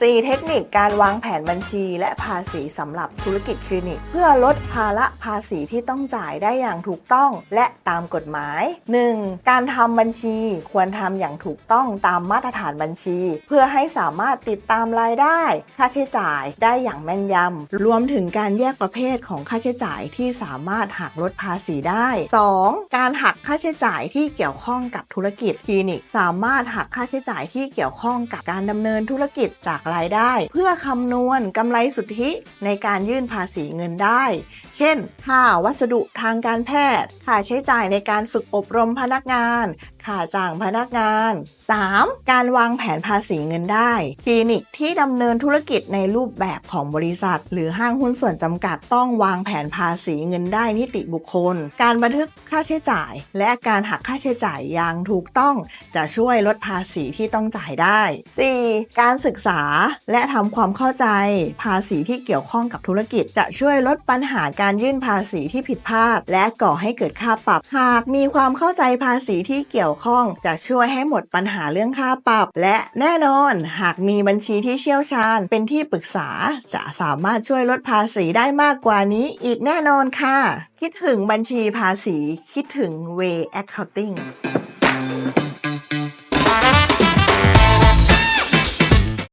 4 เทคนิคการวางแผนบัญชี และภาษีสำหรับธุรกิจคลินิก เพื่อลดภาระภาษีที่ต้องจ่ายได้อย่างถูกต้อง และตามกฎหมาย 1. การทำบัญชีควรทำอย่างถูกต้องตามมาตรฐานบัญชี เพื่อให้สามารถติดตามรายได้ ค่าใช้จ่ายได้อย่างแม่นยำรวมถึงการแยกประเภทของค่าใช้จ่ายที่สามารถหักลดภาษีได้ 2. การหักค่าใช้จ่ายที่เกี่ยวข้องกับธุรกิจคลินิก สามารถหักค่าใช้จ่ายที่เกี่ยวข้องกับการดำเนินธุรกิจจากรายได้ เพื่อคำนวณกำไรสุทธิในการยื่นภาษีเงินได้ เช่น ค่าวัสดุทางการแพทย์ ค่าใช้จ่ายในการฝึกอบรมพนักงานค่าจ้างพนักงาน 3. การวางแผนภาษีเงินได้ คลินิกที่ดำเนินธุรกิจในรูปแบบของบริษัท หรือห้างหุ้นส่วนจำกัดต้องวางแผนภาษีเงินได้นิติบุคคล การบันทึกค่าใช้จ่าย และการหักค่าใช้จ่ายอย่างถูกต้อง จะช่วยลดภาษีที่ต้องจ่ายได้ 4. การศึกษาและทำความเข้าใจ ภาษีที่เกี่ยวข้องกับธุรกิจ จะช่วยลดปัญหาการยื่นภาษีที่ผิดพลาด และก่อให้เกิดค่าปรับหากมีความเข้าใจภาษีที่เกี่ยวยวข้องจะช่วยให้หมดปัญหาเรื่องค่าปรับ และแน่นอนหากมีบัญชีที่เชี่ยวชาญ เป็นที่ปรึกษาจะสามารถช่วยลดภาษีได้มากกว่านี้อีกแน่นอนค่ะ คิดถึงบัญชีภาษี คิดถึง Way Accounting